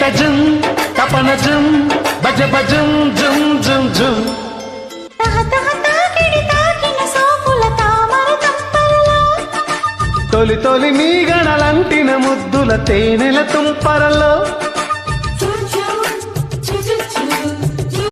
తకిట జం తపన జం భజ భజం జం జం జం. తొలి తొలి మీ గడలంటిన ముద్దుల తేనెల తుంపరలో.